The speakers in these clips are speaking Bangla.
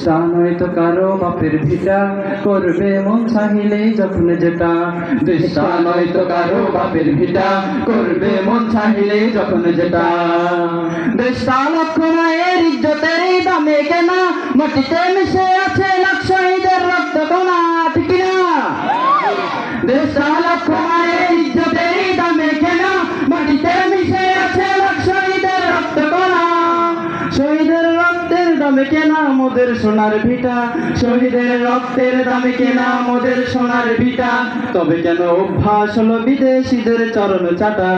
দেশটা নয়তো কারও বাপের ভিটা। করবে মন চাহিলে যখন যেটা। দেশটা নয়তো কারও বাপের ভিটা। করবে মন চাহিলে যখন যেটা। দৃষ্টা লক্ষ্য মায়ের ইজ্জতের দামে কেনা। মাটিতে মিশে আছে দামে কেনা মোদের সোনার ভিটা। শহীদের রক্তের দামে কেনা মোদের সোনার ভিটা। তবে কেন অভ্যাস হলো বিদেশিদের চরণ চাটা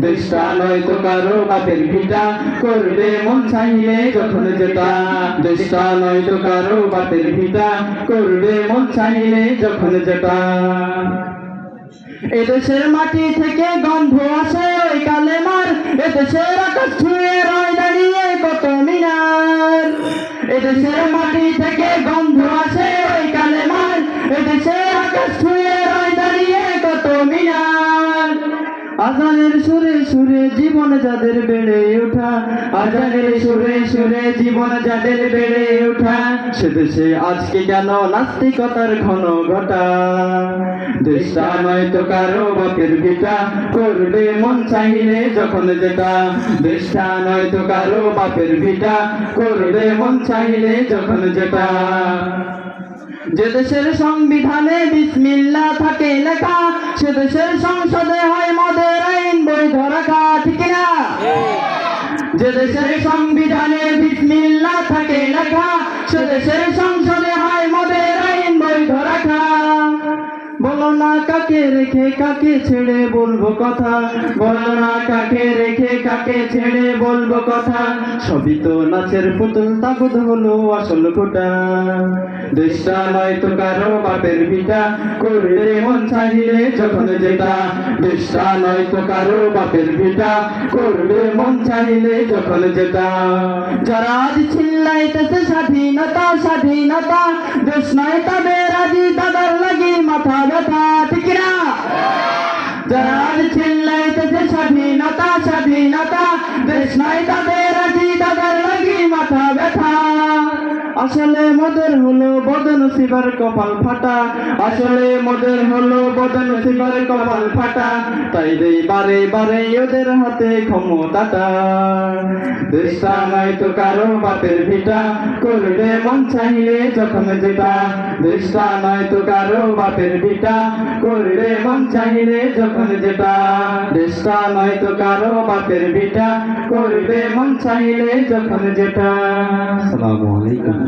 দেশটা নয় তো কারও বাপের ভিটা। করবে মন চাইলে যখন যেটা। দেশটা নয় তো কারও বাপের ভিটা। করবে মন চাইলে যখন যেটা। এদেশের মাটি থেকে গন্ধ আসে ওই কালেমার। এদেশের আকাশ ছুঁয়ে এদেশের মাটি থেকে গন্ধ আসে, ওই কালেমার এদেশের আকাশ ছুঁয়ে রয় দাঁড়িয়ে কত মিনার। আজানের সুরে সুরে জীবন যাদের বেড়ে ওঠা, আজানের সুরে সুরে জীবন যাদের বেড়ে ওঠা, সে দেশে আজকে কেন নাস্তিকতার ঘন ঘটা? দেশটা নয় তো কারও বাপের ভিটা করবে মন চাইলে যখন যেটা। দেশটা নয় তো কারও বাপের ভিটা করবে মন চাইলে যখন যেটা। যে দেশের সংবিধানে বিসমিল্লা থাকে লেখা সে দেশের সংসদে হয় মদের আইন বৈধ রাখা ঠিক না যে দেশের সংবিধানে বিসমিল্লা থাকে লেখা সে দেশের সংসদে হয় মদের কাকে রেখে কাকে ছেড়ে বলব কথা? বলো না কাকে রেখে কাকে ছেড়ে বলব কথা? সবই তো নাচের পুতুল, তাগুদ হলো আসল কোটা দেশটা নয় তো কারও বাপের ভিটা করবে মন চাইলে যখন যেটা। দেশটা নয় তো কারও বাপের ভিটা করবে মন চাইলে যখন যেটা। যারা আজ চিল্লাইতেছে স্বাধীনতা স্বাধীনতা। দেশ নয় তাদের আজি তাদের লাগি মাথা ব্যথা। ঠিক না যারা আজ চিল্লাইতেছে স্বাধীনতা স্বাধীনতা দেশ নয় তাদের আসলে মোদের হলো বদন শিবার কপাল ফাটা। আসলে মোদের হলো বদন শিবার কপাল ফাটা। তাই রে বারে বারে ওদের হাতে ক্ষমতাটা। দেশটা নয় তো কারও বাপের ভিটা। করবে মন চাইলে যখন যেটা। দেশটা নয় তো কারও বাপের ভিটা। করবে মন চাইলে যখন যেটা। দেশটা নয় তো কারও বাপের ভিটা। করবে মন চাইলে যখন যেটা। আসসালামু আলাইকুম।